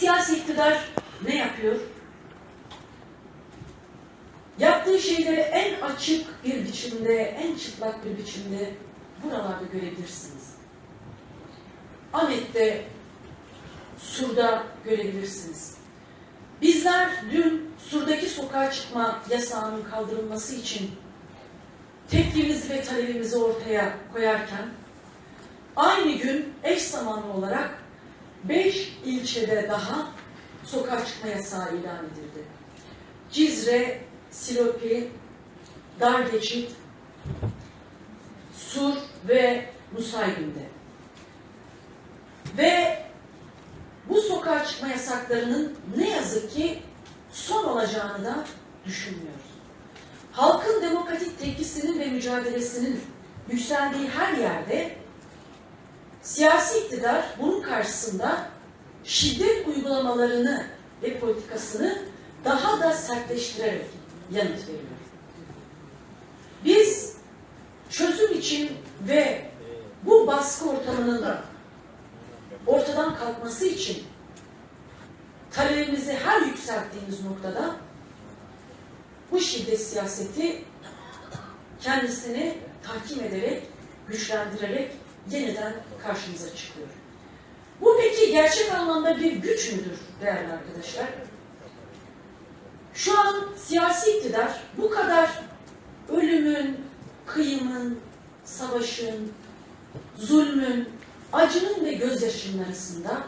Siyasi iktidar ne yapıyor? Yaptığı şeyleri en açık bir biçimde, en çıplak bir biçimde buralarda görebilirsiniz. Ahmet'te, Sur'da görebilirsiniz. Bizler dün Sur'daki sokağa çıkma yasağının kaldırılması için teklifimizi ve talebimizi ortaya koyarken aynı gün eş zamanlı olarak beş ilçede daha sokağa çıkma yasağı ilan edildi. Cizre, Silopi, Dargeçit, Sur ve Nusaybin'de. Ve bu sokağa çıkma yasaklarının ne yazık ki son olacağını da düşünmüyoruz. Halkın demokratik tepkisinin ve mücadelesinin yükseldiği her yerde siyasi iktidar bunun karşısında şiddet uygulamalarını ve politikasını daha da sertleştirerek yanıt veriyor. Biz çözüm için ve bu baskı ortamının ortadan kalkması için talebimizi her yükselttiğimiz noktada bu şiddet siyaseti kendisini tahkim ederek, güçlendirerek yeniden karşımıza çıkıyor. Bu peki gerçek anlamda bir güç müdür değerli arkadaşlar? Şu an siyasi iktidar bu kadar ölümün, kıyımın, savaşın, zulmün, acının ve gözyaşının arasında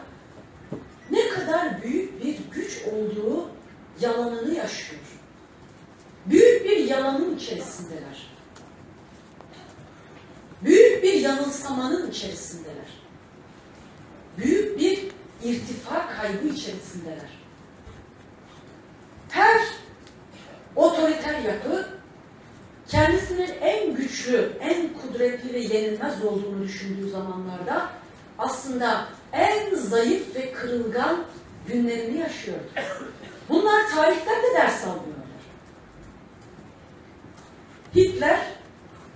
ne kadar büyük bir güç olduğu yalanını yaşıyor. Büyük bir yalanın içerisindeler. Yanılsamanın içerisindeler. Büyük bir irtifa kaybı içerisindeler. Her otoriter yapı kendisinin en güçlü, en kudretli ve yenilmez olduğunu düşündüğü zamanlarda aslında en zayıf ve kırılgan günlerini yaşıyor. Bunlar tarihten de ders almıyorlar. Hitler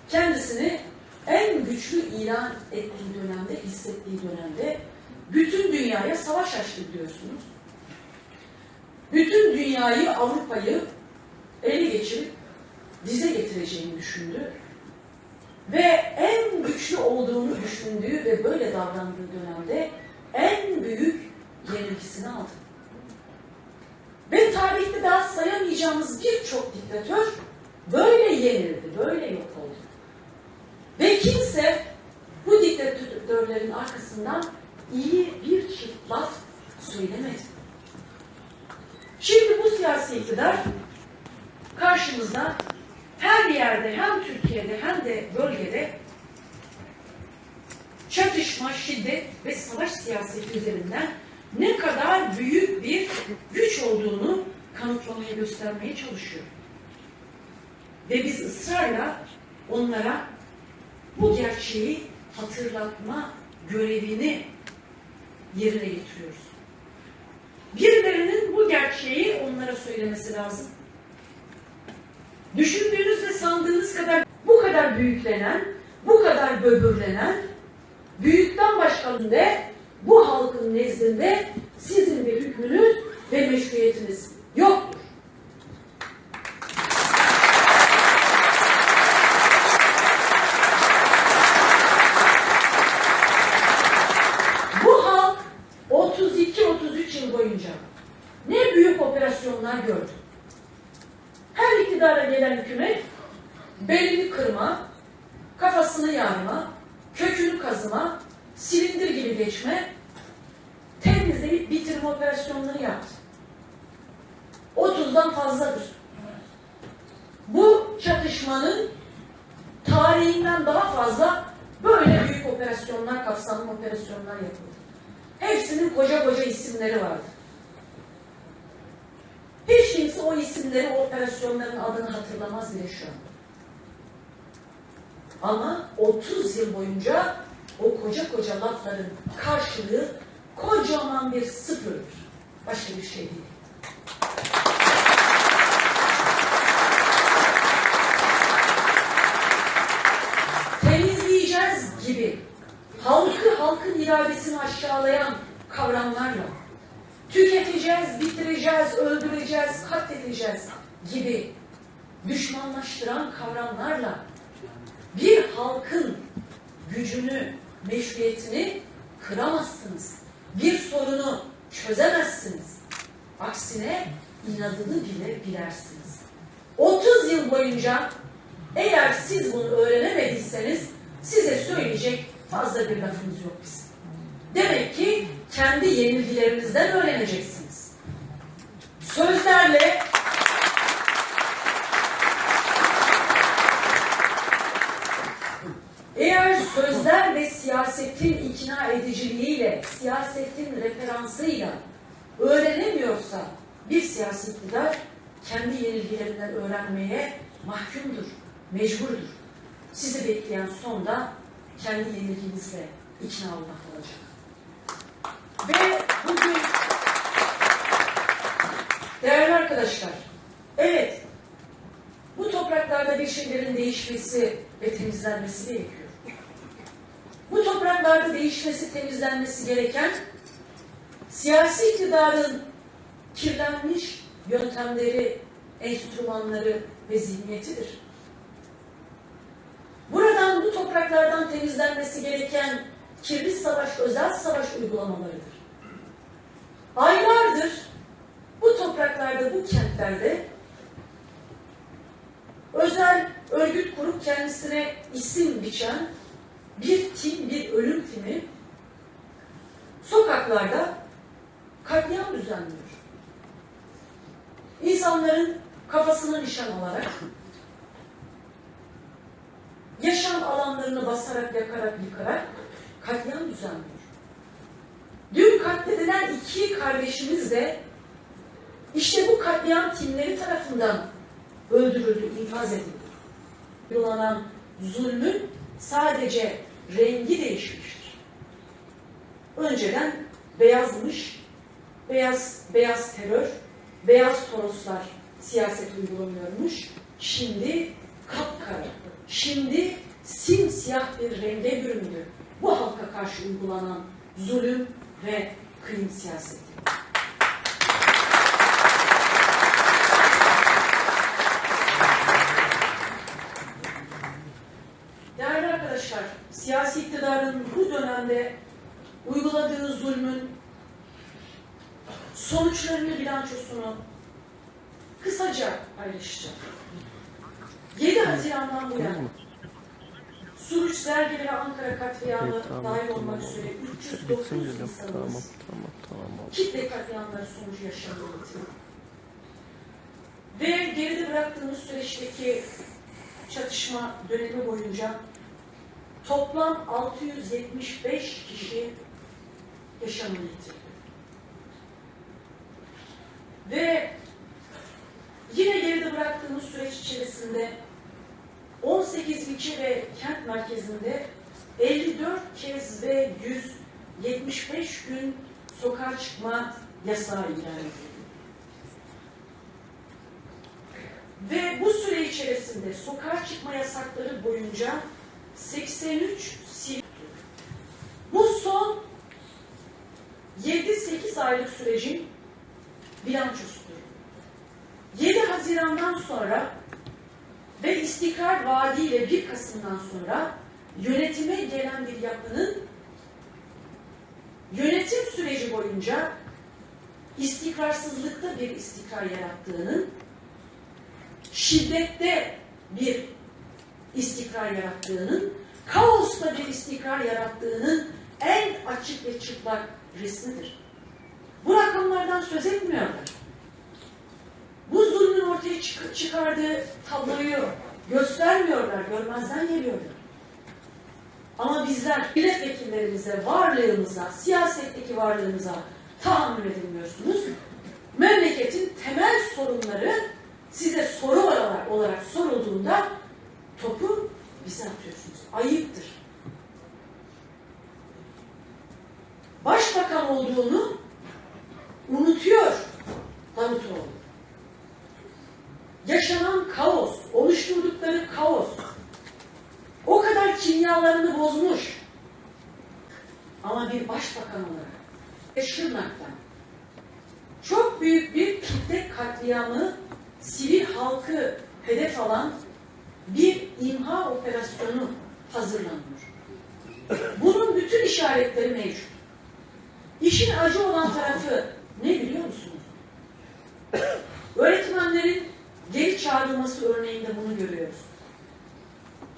kendisini en güçlü ilan ettiği dönemde, hissettiği dönemde bütün dünyaya savaş açtı biliyorsunuz. Bütün dünyayı, Avrupa'yı ele geçirip dize getireceğini düşündü. Ve en güçlü olduğunu düşündüğü ve böyle davrandığı dönemde en büyük yenilgisini aldı. Ve tarihte daha sayamayacağımız birçok diktatör böyle yenildi, böyle yok oldu. Ve kimse bu diktatörlerin arkasından iyi bir çift laf söylemedi. Şimdi bu siyasi iktidar karşımızda her yerde hem Türkiye'de hem de bölgede çatışma, şiddet ve savaş siyaseti üzerinden ne kadar büyük bir güç olduğunu kanıtlamaya göstermeye çalışıyor. Ve biz ısrarla onlara bu gerçeği hatırlatma görevini yerine getiriyoruz. Birilerinin bu gerçeği onlara söylemesi lazım. Düşündüğünüz ve sandığınız kadar bu kadar büyüklenen, bu kadar böbürlenen, büyükten başkanında bu halkın nezdinde sizin bir hükmünüz ve meşruiyetiniz yoktur. Bu halk 32-33 yıl boyunca ne büyük operasyonlar gördü. Her iktidara gelen hükümet belini kırma, kafasını yarma, kökünü kazıma, silindir gibi geçme, temizleyip bitirme operasyonları yaptı. 30'dan fazladır. Bu çatışmanın tarihinden daha fazla böyle büyük operasyonlar, kapsamlı operasyonlar yapıldı. Hepsinin koca koca isimleri vardı. Hiç kimse o isimleri, o operasyonların adını hatırlamaz bile şu an. Ama 30 yıl boyunca o koca koca lafların karşılığı kocaman bir sıfırdır. Başka bir şey değil. Temizleyeceğiz gibi halkı halkın iradesini aşağılayan kavramlarla tüketeceğiz, bitireceğiz, öldüreceğiz, katledeceğiz gibi düşmanlaştıran kavramlarla bir halkın gücünü, meşruiyetini kıramazsınız. Bir sorunu çözemezsiniz. Aksine inadını bile bilersiniz. 30 yıl boyunca eğer siz bunu öğrenemediyseniz size söyleyecek fazla bir lafımız yok bizim. Demek ki kendi yenilgilerinizden öğreneceksiniz. Sözlerle eğer sözler ve siyasetin ikna ediciliğiyle, siyasetin referansıyla öğrenemiyorsa bir siyasi iktidar kendi yenilgilerinden öğrenmeye mahkumdur, mecburdur. Sizi bekleyen son da kendi yenilginizle ikna olmak olacak. Ve bugün değerli arkadaşlar, evet bu topraklarda bir şeylerin değişmesi ve temizlenmesi gerekiyor. Bu topraklarda değişmesi, temizlenmesi gereken siyasi iktidarın kirlenmiş yöntemleri, enstrümanları ve zihniyetidir. Buradan bu topraklardan temizlenmesi gereken kirli savaş, özel savaş uygulamalarıdır. Aylardır bu topraklarda, bu kentlerde özel örgüt kurup kendisine isim biçen bir tim, bir ölüm timi sokaklarda katliam düzenliyor. İnsanların kafasını nişan alarak yaşam alanlarını basarak, yakarak, yıkarak katliam düzenliyor. Dün katledilen iki kardeşimiz de işte bu katliam timleri tarafından öldürüldü, infaz edildi. Uygulanan zulmün sadece rengi değişmiştir. Önceden beyazmış, beyaz beyaz terör, beyaz toroslar siyaset uygulanıyormuş. Şimdi kapkara, şimdi simsiyah bir renge büründü. Bu halka karşı uygulanan zulüm ve kıyım siyaseti. Değerli arkadaşlar, siyasi iktidarın bu dönemde uyguladığı zulmün sonuçlarını, bilançosunu kısaca paylaşacağım. 7 Haziran'dan bu yana Suruç, Sergi ve Ankara katliamı Evet, tamam, dahil tamam, olmak üzere Bitsin 309 dedim. insanımız Tamam, tamam, tamam. kitle katliamları sonucu yaşamıyor. Ve geride bıraktığımız süreçteki çatışma dönemi boyunca toplam 675 kişi yaşamını yitirdi. Ve yine geride bıraktığımız süreç içerisinde 18 ilçe ve kent merkezinde 54 kez ve 175 gün sokağa çıkma yasağı ilan edildi. Ve bu süre içerisinde sokağa çıkma yasakları boyunca 83 sivil bu son 7-8 aylık sürecin bilançosudur. 7 Haziran'dan sonra ve istikrar vaadiyle 1 Kasım'dan sonra yönetime gelen bir yapının yönetim süreci boyunca istikrarsızlıkta bir istikrar yarattığının, şiddette bir istikrar yarattığının, kaosta bir istikrar yarattığının en açık ve çıplak resmidir. Bu rakamlardan söz etmiyorlar. Ortaya çık- çıkardığı tabloyu göstermiyorlar, görmezden geliyorlar. Ama bizler milletvekillerimize, varlığımıza, siyasetteki varlığımıza tahammül edilmiyorsunuz. Memleketin temel sorunları size soru olarak, olarak sorulduğunda topu bize atıyorsunuz. Ayıptır. Başbakan olduğunu unutuyor Davutoğlu. Yaşanan kaos, oluşturdukları kaos, o kadar kimyalarını bozmuş. Ama bir başbakan olarak Şırnak'tan çok büyük bir kitle katliamı, sivil halkı hedef alan bir imha operasyonu hazırlanıyor. Bunun bütün işaretleri mevcut. İşin acı olan tarafı ne biliyor musunuz? Öğretmenlerin geri çağrılması örneğinde bunu görüyoruz.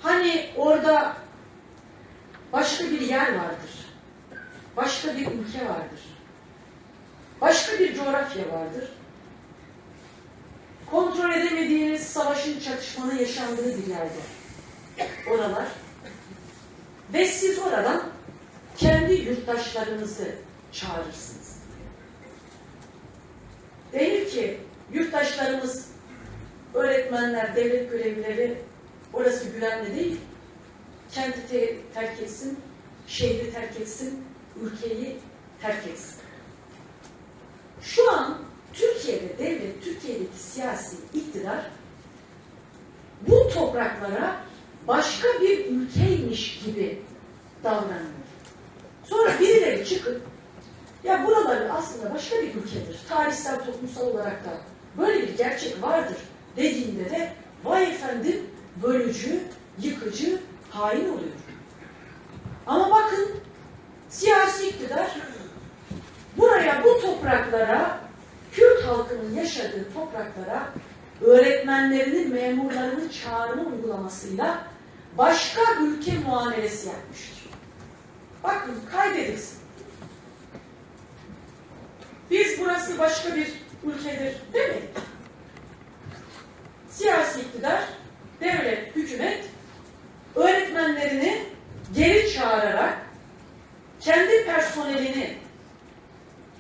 Hani orada başka bir yer vardır. Başka bir ülke vardır. Başka bir coğrafya vardır. Kontrol edemediğiniz savaşın çatışmanın yaşandığı bir yerde. Oralar. Ve siz oradan kendi yurttaşlarınızı çağırırsınız. Denir ki yurttaşlarımız, öğretmenler, devlet görevlileri orası güvenli değil. Kenti te- terk etsin, şehri terk etsin, ülkeyi terk etsin. Şu an Türkiye'de devlet, Türkiye'deki siyasi iktidar bu topraklara başka bir ülkeymiş gibi davranıyor. Sonra birileri çıkıp ya buraları aslında başka bir ülkedir. Tarihsel, toplumsal olarak da böyle bir gerçek vardır dediğinde de vay efendim bölücü, yıkıcı, hain oluyor. Ama bakın siyasi iktidar buraya bu topraklara Kürt halkının yaşadığı topraklara öğretmenlerinin, memurlarının çağrımı uygulamasıyla başka ülke muamelesi yapmıştır. Bakın kaydedilsin. Biz burası başka bir ülkedir demedik. Siyasi iktidar, devlet, hükümet öğretmenlerini geri çağırarak kendi personelini,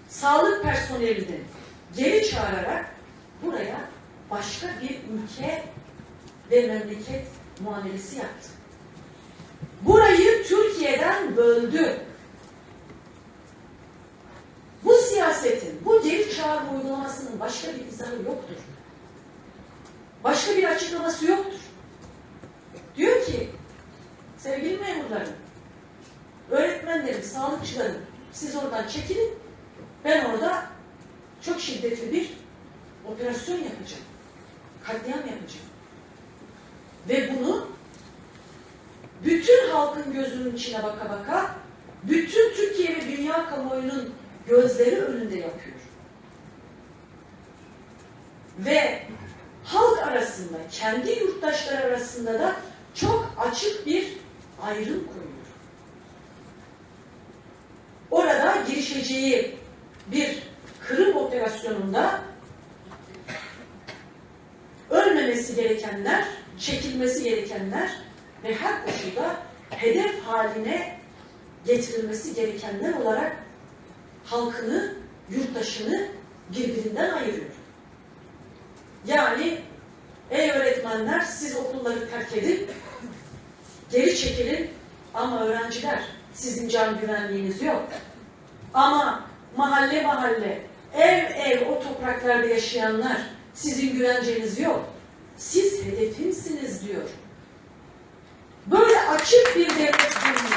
sağlık personelini geri çağırarak buraya başka bir ülke ve memleket muamelesi yaptı. Burayı Türkiye'den böldü. Bu siyasetin, bu geri çağırma uygulamasının başka bir izahı yoktur. Başka bir açıklaması yoktur. Diyor ki, sevgili memurlarım, öğretmenlerim, sağlıkçılarım, siz oradan çekilin, ben orada çok şiddetli bir operasyon yapacağım. Katliam yapacağım. Ve bunu bütün halkın gözünün içine baka baka, bütün Türkiye ve dünya kamuoyunun gözleri önünde yapıyor. Ve halk arasında, kendi yurttaşlar arasında da çok açık bir ayrım koyuyor. Orada girişeceği bir Kırım operasyonunda ölmemesi gerekenler, çekilmesi gerekenler ve her koşulda hedef haline getirilmesi gerekenler olarak halkını, yurttaşını birbirinden ayırıyor. Yani ey öğretmenler siz okulları terk edin, geri çekilin ama öğrenciler sizin can güvenliğiniz yok. Ama mahalle mahalle, ev ev o topraklarda yaşayanlar sizin güvenceniz yok. Siz hedefimsiniz diyor. Böyle açık bir devlet zulmü.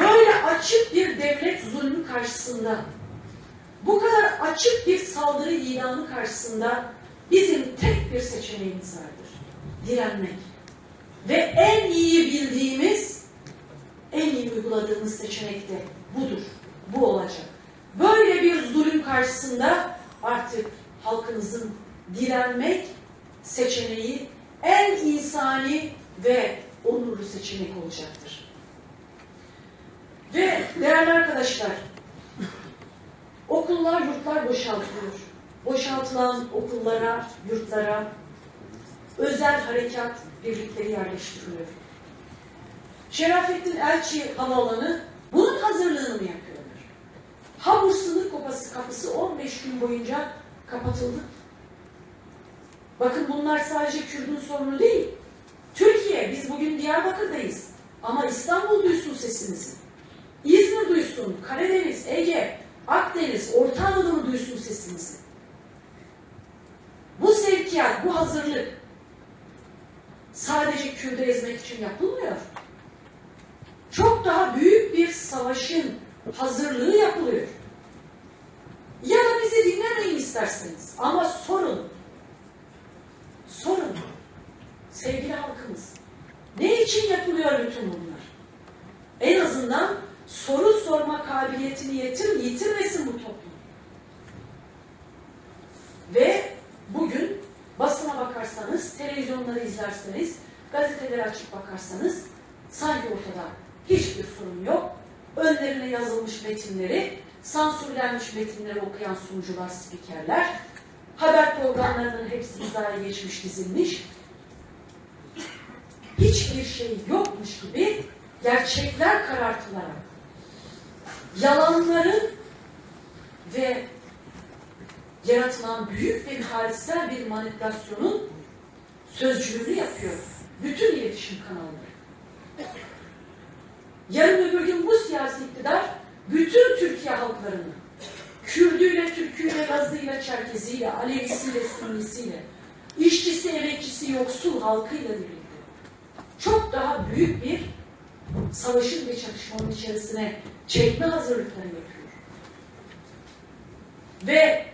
Böyle açık bir devlet zulmü karşısında, bu kadar açık bir saldırı ilanı karşısında bizim tek bir seçeneğimiz vardır. Direnmek. Ve en iyi bildiğimiz, en iyi uyguladığımız seçenek de budur. Bu olacak. Böyle bir zulüm karşısında artık halkımızın direnmek seçeneği en insani ve onurlu seçenek olacaktır. Ve değerli arkadaşlar, okullar, yurtlar boşaltılıyor. Boşaltılan okullara, yurtlara özel harekat birlikleri yerleştiriliyor. Şerafettin Elçi Havaalanı bunun hazırlığını mı yapıyorlar? Habur sınır kapısı, kapısı 15 gün boyunca kapatıldı. Bakın bunlar sadece Kürdün sorunu değil. Türkiye, biz bugün Diyarbakır'dayız. Ama İstanbul duysun sesimizi. İzmir duysun, Karadeniz, Ege, Akdeniz, Orta Anadolu duysun sesimizi. Bu sevkiyat, bu hazırlık sadece Kürt'ü ezmek için yapılmıyor. Çok daha büyük bir savaşın hazırlığı yapılıyor. Ya da bizi dinlemeyin isterseniz ama sorun. Sorun. Sevgili halkımız. Ne için yapılıyor bütün bunlar? En azından soru sorma kabiliyetini yitir, yitirmesin bu toplum. Ve bugün basına bakarsanız, televizyonları izlerseniz, gazeteleri açıp bakarsanız sanki ortada hiçbir sorun yok. Önlerine yazılmış metinleri, sansürlenmiş metinleri okuyan sunucular, spikerler, haber programlarının hepsi hizaya geçmiş, dizilmiş. Hiçbir şey yokmuş gibi gerçekler karartılarak yalanların ve yaratılan büyük ve tarihsel bir manipülasyonun sözcülüğünü yapıyor. Bütün iletişim kanalları. Yarın öbür gün bu siyasi iktidar bütün Türkiye halklarını Kürdüyle, Türküyle, Lazıyla, Çerkeziyle, Alevisiyle, Sünnisiyle, işçisi, emekçisi, yoksul halkıyla birlikte çok daha büyük bir savaşın ve çatışmanın içerisine çekme hazırlıkları yapıyor. Ve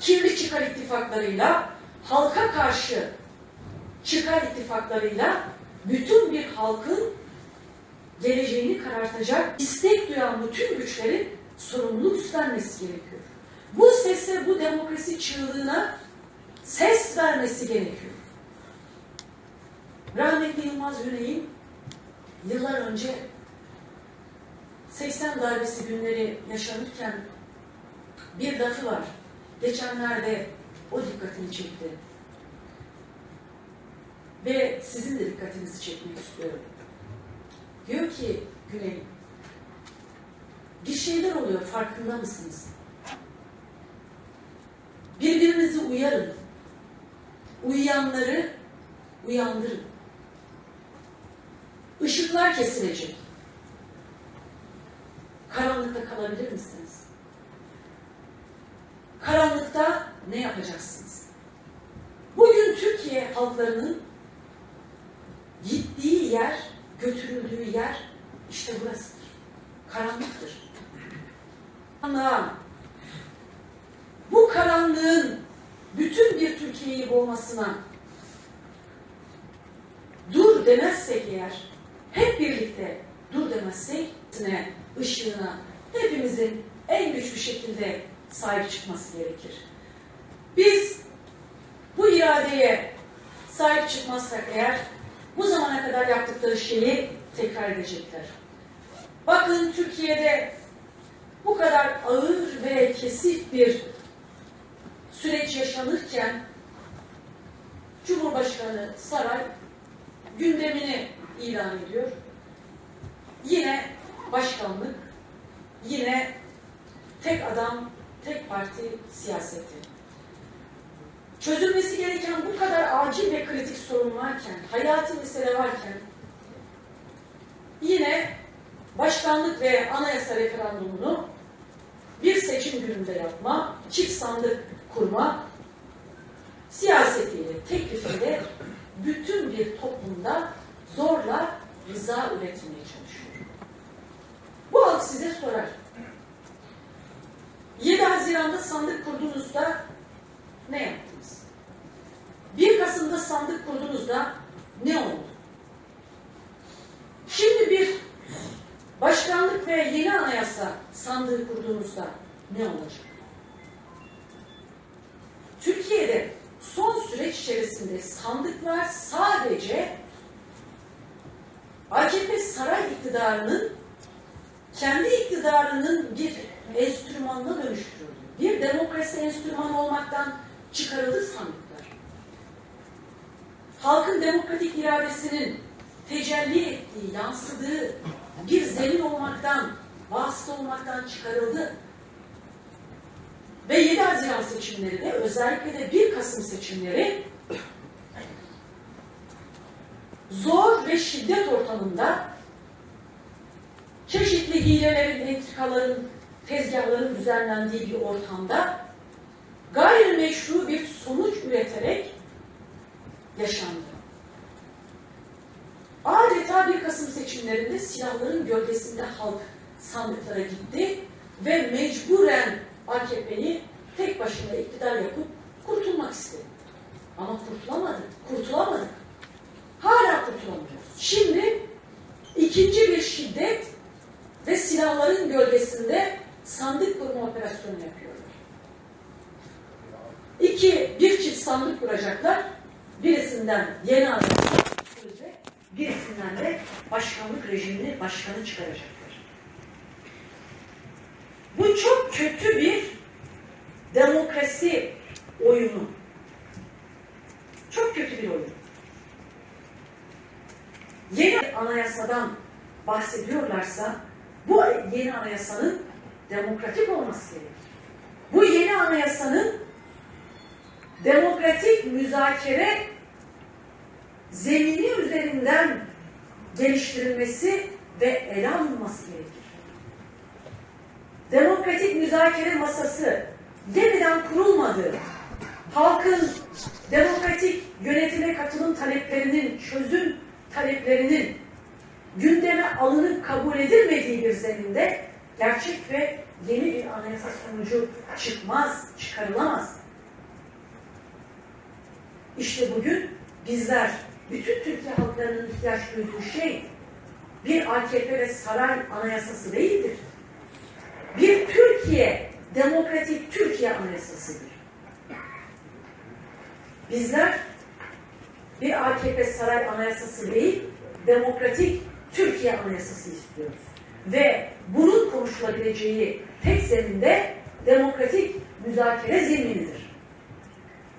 kirli çıkar ittifaklarıyla, halka karşı çıkar ittifaklarıyla bütün bir halkın geleceğini karartacak istek duyan bütün güçlerin sorumluluk üstlenmesi gerekiyor. Bu sese, bu demokrasi çığlığına ses vermesi gerekiyor. Rahmetli Yılmaz Güney'in yıllar önce 80 darbesi günleri yaşanırken bir lafı var. Geçenlerde o dikkatimi çekti. Ve sizin de dikkatinizi çekmek istiyorum. Diyor ki Güney, bir şeyler oluyor farkında mısınız? Birbirinizi uyarın. Uyuyanları uyandırın. Işıklar kesilecek. Karanlıkta kalabilir misiniz? Karanlıkta ne yapacaksınız? Bugün Türkiye halklarının gittiği yer, götürüldüğü yer işte burasıdır. Karanlıktır. Karanlığa, bu karanlığın bütün bir Türkiye'yi boğmasına dur demezsek eğer, hep birlikte dur demezsek, ışığına hepimizin en güçlü şekilde sahip çıkması gerekir. Biz bu iradeye sahip çıkmazsak eğer, bu zamana kadar yaptıkları şeyi tekrar edecekler. Bakın Türkiye'de bu kadar ağır ve kesif bir süreç yaşanırken Cumhurbaşkanı Saray gündemini ilan ediyor. Yine başkanlık, yine tek adam, tek parti siyaseti. Çözülmesi gereken bu kadar acil ve kritik sorun varken, hayati mesele varken yine başkanlık ve anayasa referandumunu bir seçim gününde yapma, çift sandık kurma siyasetiyle, teklifiyle bütün bir toplumda zorla rıza üretmeye çalışıyor. Bu halk size sorar. 7 Haziran'da sandık kurduğunuzda ne yaptınız? 1 Kasım'da sandık kurduğunuzda ne oldu? Şimdi bir başkanlık ve yeni anayasa sandığı kurduğunuzda ne olacak? Türkiye'de son süreç içerisinde sandıklar sadece AKP saray iktidarının kendi iktidarının bir enstrümanına dönüştürüldü. Bir demokrasi enstrümanı olmaktan çıkarıldı sandıklar. Halkın demokratik iradesinin tecelli ettiği, yansıdığı bir zemin olmaktan, vasıta olmaktan çıkarıldı. Ve 7 Haziran seçimleri de özellikle de 1 Kasım seçimleri zor ve şiddet ortamında çeşitli hilelerin, entrikaların, tezgahların düzenlendiği bir ortamda gayrimeşru bir sonuç üreterek yaşandı. Adeta 1 Kasım seçimlerinde silahların gölgesinde halk sandıklara gitti ve mecburen AKP'yi tek başına iktidar yapıp kurtulmak istedi. Ama kurtulamadık, kurtulamadık. Hala kurtulamıyoruz. Şimdi ikinci bir şiddet ve silahların gölgesinde sandık kurma operasyonu yapıyorlar. İki, bir çift sandık kuracaklar. Birisinden yeni sözde, birisinden de başkanlık rejimini başkanı çıkaracaklar. Bu çok kötü bir demokrasi oyunu. Çok kötü bir oyun. Yeni anayasadan bahsediyorlarsa bu yeni anayasanın demokratik olması gerekir. Bu yeni anayasanın demokratik müzakere zemini üzerinden geliştirilmesi ve ele alınması gerekir. Demokratik müzakere masası yeniden kurulmadığı, halkın demokratik yönetime katılım taleplerinin, çözüm taleplerinin gündeme alınıp kabul edilmediği bir zeminde gerçek ve yeni bir anayasa sonucu çıkmaz, çıkarılamaz. İşte bugün bizler, bütün Türkiye halklarının ihtiyaç duyduğu şey bir AKP ve saray anayasası değildir. Bir Türkiye, demokratik Türkiye anayasasıdır. Bizler bir AKP saray anayasası değil, demokratik Türkiye anayasası istiyoruz. Ve bunun konuşulabileceği tek zeminde demokratik müzakere zeminidir.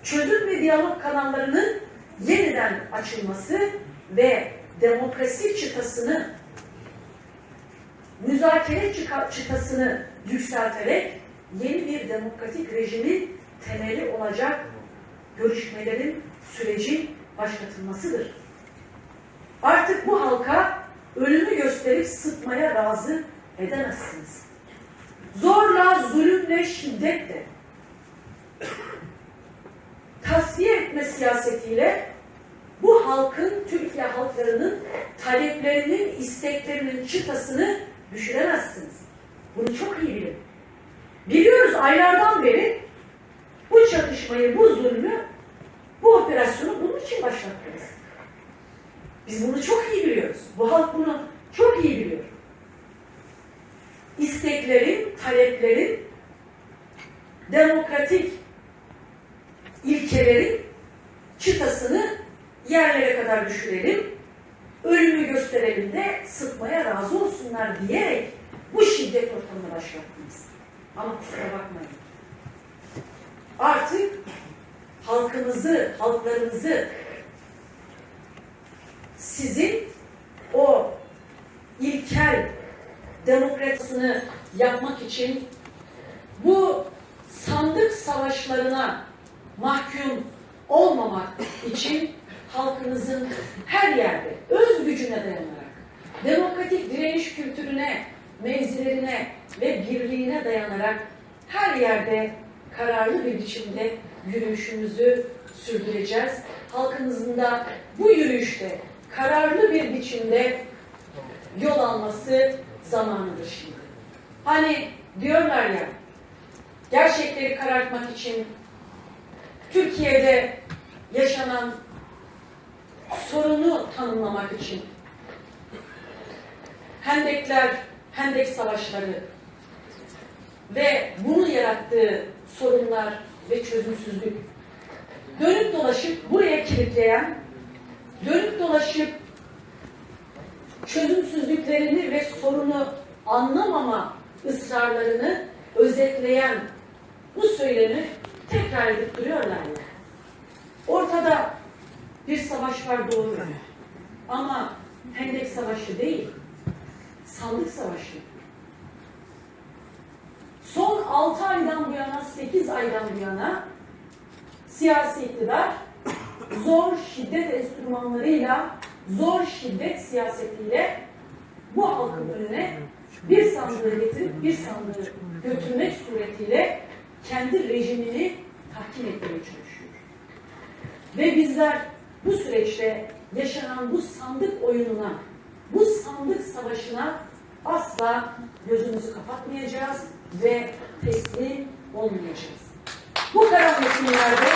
Çözüm ve diyalog kanallarının yeniden açılması ve demokrasi çıtasını müzakere çıtasını yükselterek yeni bir demokratik rejimin temeli olacak görüşmelerin sürecin başlatılmasıdır. Artık bu halka ölümü gösterip sıtmaya razı edemezsiniz. Zorla, zulümle, şiddetle tasfiye etme siyasetiyle bu halkın, Türkiye halklarının taleplerinin, isteklerinin çıtasını düşüremezsiniz. Bunu çok iyi bilin. Biliyoruz aylardan beri bu çatışmayı, bu zulmü, bu operasyonu bunun için başlattınız. Biz bunu çok iyi biliyoruz. Bu halk bunu çok iyi biliyor. İsteklerin, taleplerin, demokratik ilkelerin çıtasını yerlere kadar düşürelim, ölümü gösterelim de sıkmaya razı olsunlar diyerek bu şiddet ortamını başlattınız. Ama kusura bakmayın. Artık halkımızı, halklarımızı sizin o ilkel demokrasisini yapmak için bu sandık savaşlarına mahkum olmamak için halkınızın her yerde öz gücüne dayanarak, demokratik direniş kültürüne, mevzilerine ve birliğine dayanarak her yerde kararlı bir biçimde yürüyüşümüzü sürdüreceğiz. Halkımızın da bu yürüyüşte kararlı bir biçimde yol alması zamanıdır şimdi. Hani diyorlar ya, gerçekleri karartmak için Türkiye'de yaşanan sorunu tanımlamak için hendekler, hendek savaşları ve bunu yarattığı sorunlar ve çözümsüzlük dönüp dolaşıp buraya kilitleyen, dönüp dolaşıp çözümsüzlüklerini ve sorunu anlamama ısrarlarını özetleyen bu söylemi tekrar edip duruyorlar. Ortada bir savaş var doğru. Ama Hendek Savaşı değil, sandık savaşı. Son 6 aydan bu yana, 8 aydan bu yana siyasi iktidar zor şiddet enstrümanlarıyla, zor şiddet siyasetiyle bu halkın önüne bir sandığı getirip bir sandığı götürmek suretiyle kendi rejimini tahkim etmeye çalışıyor. Ve bizler bu süreçte yaşanan bu sandık oyununa, bu sandık savaşına asla gözümüzü kapatmayacağız ve teslim olmayacağız. Bu karanlık günlerde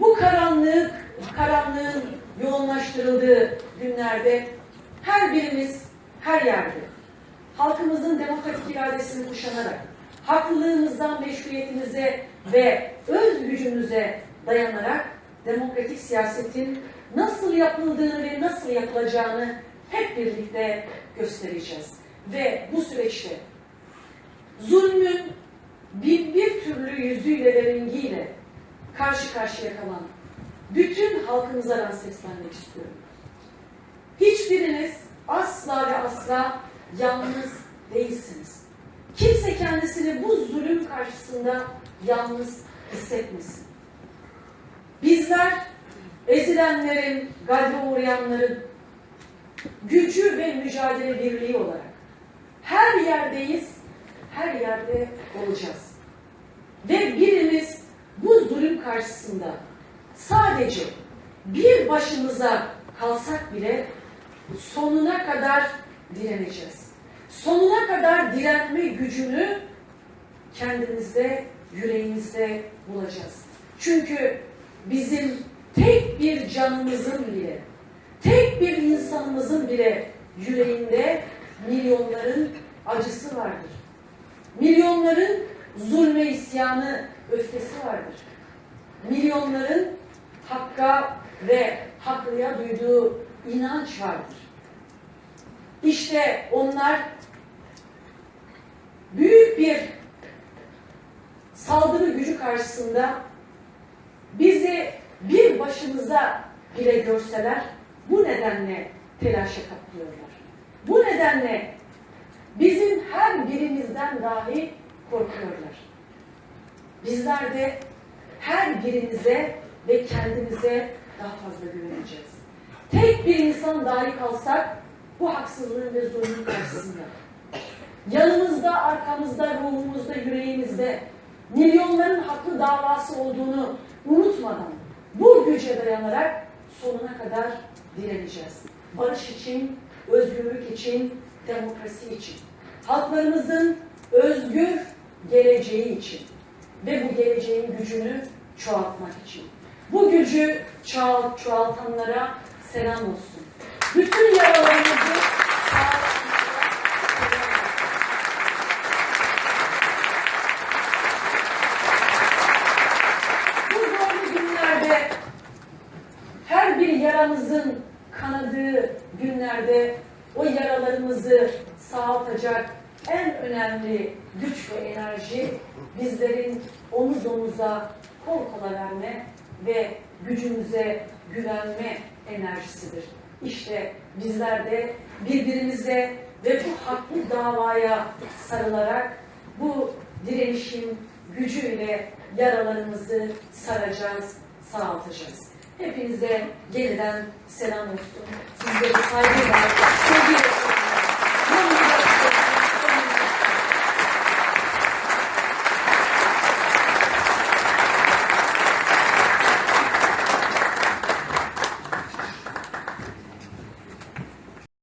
bu karanlık, karanlığın yoğunlaştırıldığı günlerde her birimiz her yerde halkımızın demokratik iradesini kuşanarak haklılığımızdan meşruiyetimize ve öz gücümüze dayanarak demokratik siyasetin nasıl yapıldığını ve nasıl yapılacağını hep birlikte göstereceğiz. Ve bu süreçte zulmün bin bir türlü yüzüyle ve rengiyle karşı karşıya kalan bütün halkımıza ben seslenmek istiyorum. Hiçbiriniz asla ve asla yalnız değilsiniz. Kimse kendisini bu zulüm karşısında yalnız hissetmesin. Bizler ezilenlerin, galbe uğrayanların gücü ve mücadele birliği olarak her yerdeyiz, her yerde olacağız. Ve birimiz bu zulüm karşısında sadece bir başımıza kalsak bile sonuna kadar direneceğiz. Sonuna kadar direnme gücünü kendimizde, yüreğimizde bulacağız. Çünkü bizim tek bir canımızın bile, tek bir insanımızın bile yüreğinde milyonların acısı vardır. Milyonların zulme isyanı, öfkesi vardır. Milyonların hakka ve haklıya duyduğu inanç vardır. İşte onlar büyük bir saldırı gücü karşısında bizi bir başımıza bile görseler bu nedenle telaşa kapılıyorlar. Bu nedenle bizim her birimizden dahi korkuyorlar. Bizler de her birimize ve kendimize daha fazla güveneceğiz. Tek bir insan dahi kalsak bu haksızlığın ve zulmün karşısında. Yanımızda, arkamızda, ruhumuzda, yüreğimizde milyonların haklı davası olduğunu unutmadan bu güce dayanarak sonuna kadar direneceğiz. Barış için, özgürlük için, demokrasi için. Halklarımızın özgür geleceği için ve bu geleceğin gücünü çoğaltmak için. Bu gücü çoğalt, çoğaltanlara selam olsun. Bütün yaralarımızı Bu zorlu günlerde her bir yaramızın kanadığı günlerde o yaralarımızı sağaltacak en önemli güç ve enerji bizlerin omuz omuza kol kola verme ve gücümüze güvenme enerjisidir. İşte bizler de birbirimize ve bu haklı davaya sarılarak bu direnişin gücüyle yaralarımızı saracağız, sağaltacağız. Hepinize yeniden selam olsun. Sizleri saygıyla, sevgiyle